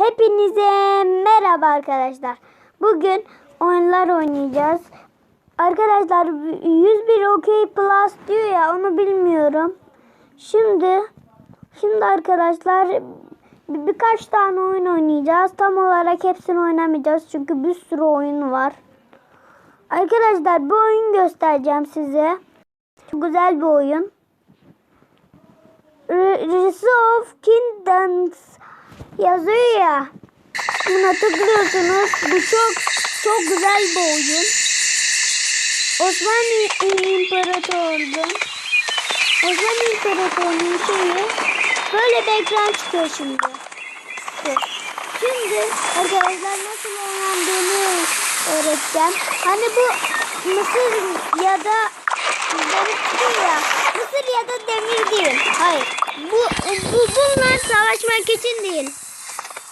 Hepinize merhaba arkadaşlar. Bugün oyunlar oynayacağız. Arkadaşlar 101 OK Plus diyor ya onu bilmiyorum. Şimdi şimdi arkadaşlar bir, birkaç tane oyun oynayacağız. Tam olarak hepsini oynamayacağız çünkü bir sürü oyun var. Arkadaşlar bu oyun göstereceğim size. Çok güzel bir oyun. Rise of Kingdoms yazıyor ya. Buna tıklıyorsunuz. Bu çok çok güzel bir oyun. Osmanlı İmparatorluğu Osmanlı İmparatorluğu'nun şeyi böyle bir ekran çıkıyor şimdi. Şimdi arkadaşlar nasıl oynandığını öğreteceğim. Hani bu Mısır ya da demir ya. Mısır ya da demir değil. Hayır. Bu, bu bunlar savaşmak için değil.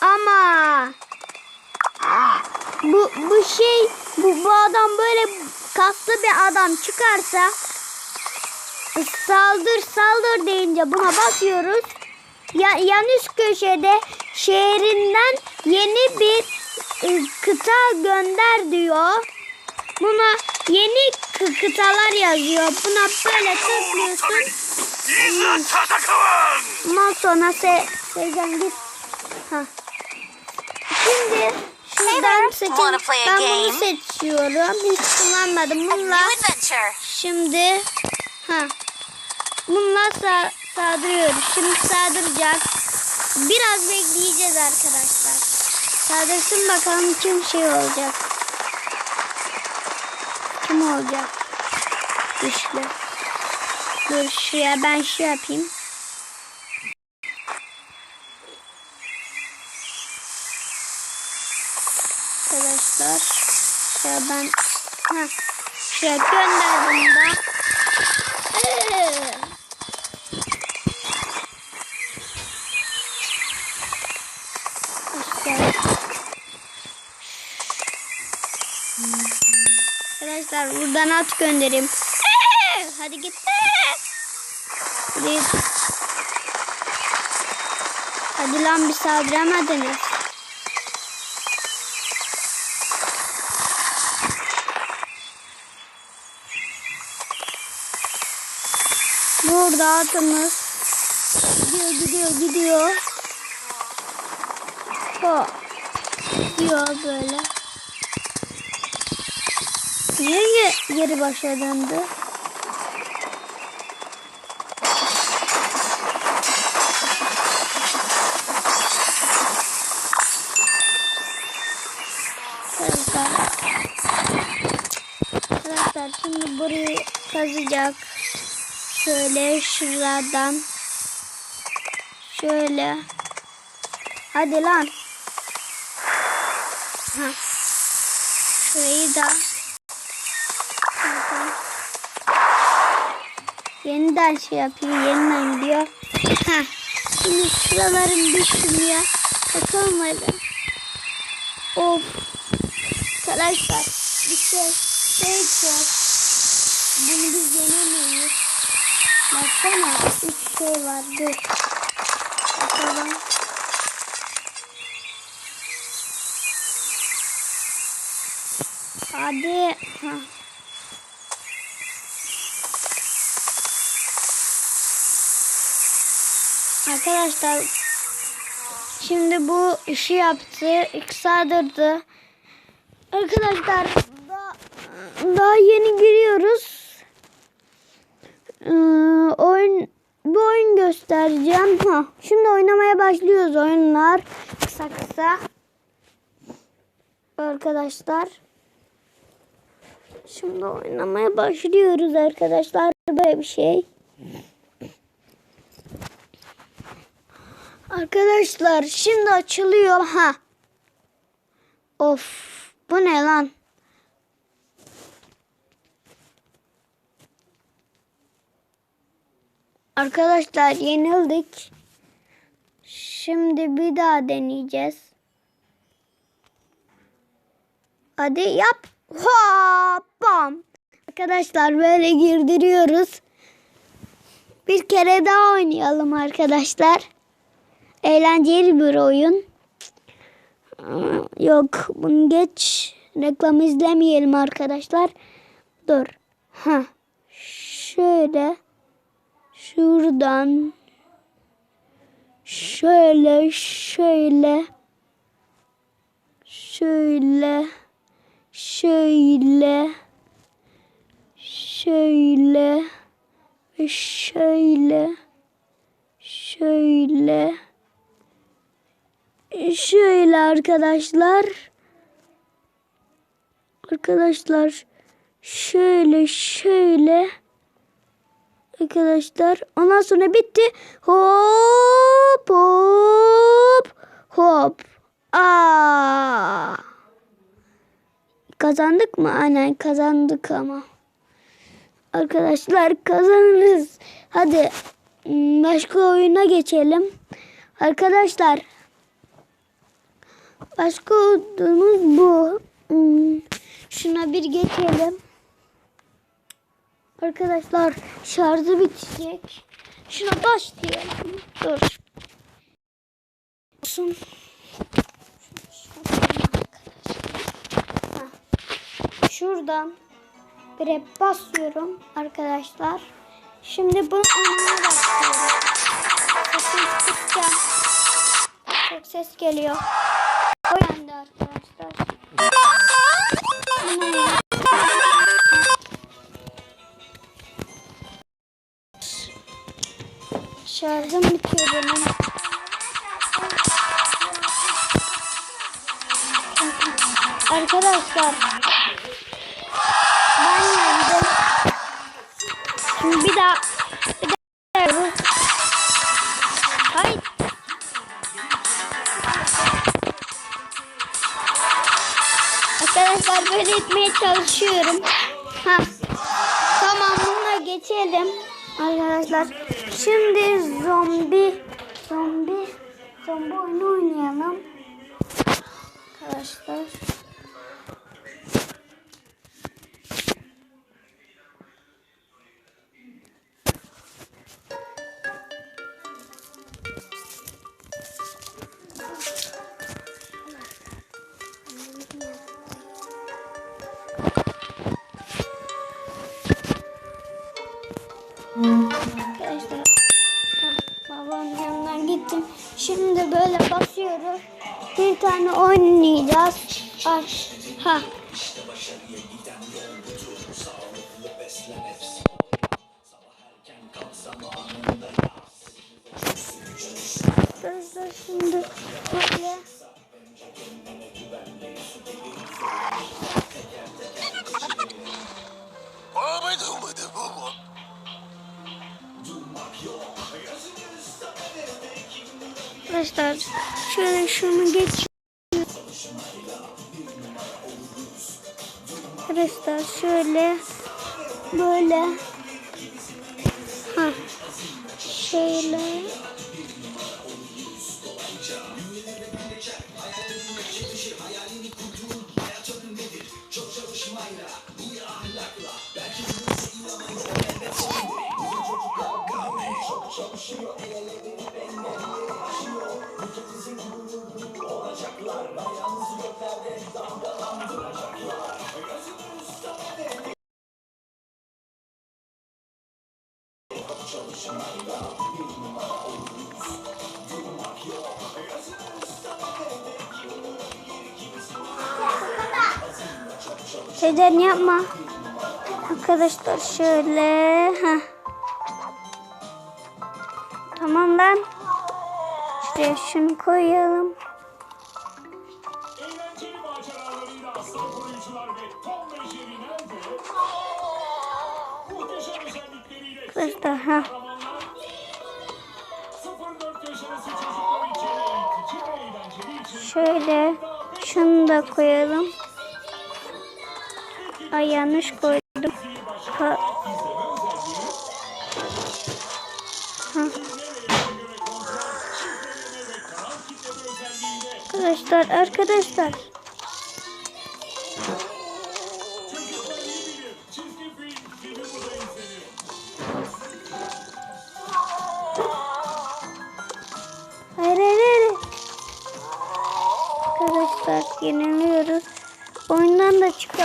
Ama bu bu şey bu, bu adam böyle kaslı bir adam çıkarsa saldır saldır deyince buna basıyoruz. Ya, yan üst köşede şehrinden yeni bir e, kıta gönder diyor. Buna yeni kıtalar yazıyor. Buna böyle tıklıyorsun. Ondan sonra se Sezen git. Hah. Şimdi şuradan a Ben bunu seçiyorum. Hiç kullanmadım. Adventure. şimdi ha. Bununla sa saldırıyoruz. Şimdi saldıracak. Biraz bekleyeceğiz arkadaşlar. Saldırsın bakalım kim şey olacak. Kim olacak? Güçlü. Dur şuraya ben şu yapayım. Arkadaşlar şuraya ben ha şuraya gönderdim da. Ee. Arkadaşlar buradan at göndereyim. Hadi git. Hadi. Hadi lan bir saldıramadınız. Burada atımız gidiyor gidiyor gidiyor. Ho. Gidiyor böyle. Niye geri başa döndü? Arkadaşlar. Arkadaşlar şimdi burayı kazacak. Şöyle şuradan. Şöyle. Hadi lan. Ha. Şurayı da. Şuradan. Yeniden şey yapıyor. Yeniden gidiyor. Ha. Şimdi şuraların düştüm ya. Bakalım hadi. Of. Arkadaşlar. Bir şey. Şey çok. Bunu biz yenemeyiz. Baksana. Üç şey var. Dur. Bakalım. Hadi. Ha. Arkadaşlar şimdi bu işi yaptı. Saldırdı. Arkadaşlar daha, daha yeni giriyoruz. Ee, oyun bu oyun göstereceğim. Ha, şimdi oynamaya başlıyoruz oyunlar. Kısa kısa. Arkadaşlar. Şimdi oynamaya başlıyoruz arkadaşlar. Böyle bir şey. Arkadaşlar şimdi açılıyor. Ha. Of. Bu ne lan? Arkadaşlar yenildik. Şimdi bir daha deneyeceğiz. Hadi yap. Hop bam. Arkadaşlar böyle girdiriyoruz. Bir kere daha oynayalım arkadaşlar. Eğlenceli bir oyun. Yok bunu geç. Reklam izlemeyelim arkadaşlar. Dur. Ha. Şöyle. Şuradan. Şöyle şöyle. Şöyle. Şöyle. Şöyle. Ve şöyle. Şöyle. Şöyle arkadaşlar. Arkadaşlar şöyle şöyle. Arkadaşlar ondan sonra bitti. Hop hop hop. Aa. Kazandık mı? Aynen kazandık ama. Arkadaşlar kazanırız. Hadi hmm, başka oyuna geçelim. Arkadaşlar başka oyunumuz bu. Hmm, Şuna bir geçelim. Arkadaşlar şarjı bitecek. Şuna başlayalım. Dur. Olsun. Şuradan bir hep basıyorum arkadaşlar. Şimdi bunu önüne basıyorum. Çok ses geliyor. O yanda arkadaşlar. Şarjım bitiyor benim. Arkadaşlar ben yendim. Şimdi bir daha bir daha. Hayır. Arkadaşlar böyle etmeye çalışıyorum. Ha. Tamam buna geçelim. Arkadaşlar şimdi zombi zombi zombi oyunu oynayalım. Arkadaşlar. Basıyoruz. Bir tane oynayacağız. Ay, ha. Arkadaşlar şimdi böyle Arkadaşlar. Şöyle şunu geç. Arkadaşlar şöyle böyle. Ha şöyle Şeyden yapma. Arkadaşlar şöyle. ha. Tamam ben. Şuraya şunu koyalım. Arkadaşlar ha. kahramanlar 0-4 yaş arası çocuklar için eğitici ve eğlenceli için Şöyle şunu da koyalım. Ay yanlış koydum. Ha. Arkadaşlar arkadaşlar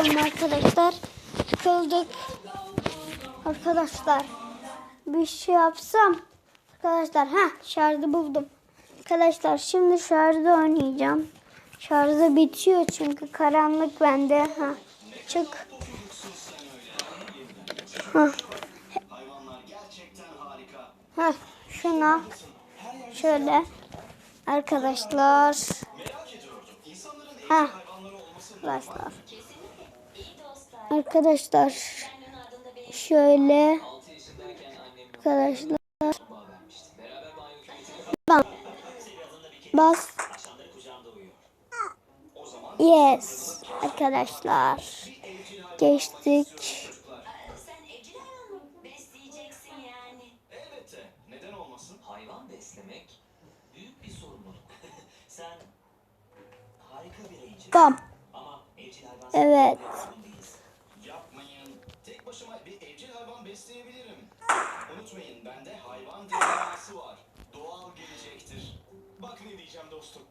Çıkalım arkadaşlar. Sıkıldık. Arkadaşlar bir şey yapsam. Arkadaşlar ha şarjı buldum. Arkadaşlar şimdi şarjda oynayacağım. Şarjı bitiyor çünkü karanlık bende. Ha çık. Ha. Ha şuna şöyle arkadaşlar. Ha arkadaşlar. Arkadaşlar şöyle arkadaşlar. Bak. Bas. Yes arkadaşlar. Geçtik. Sen evcil diyeceğim dostum.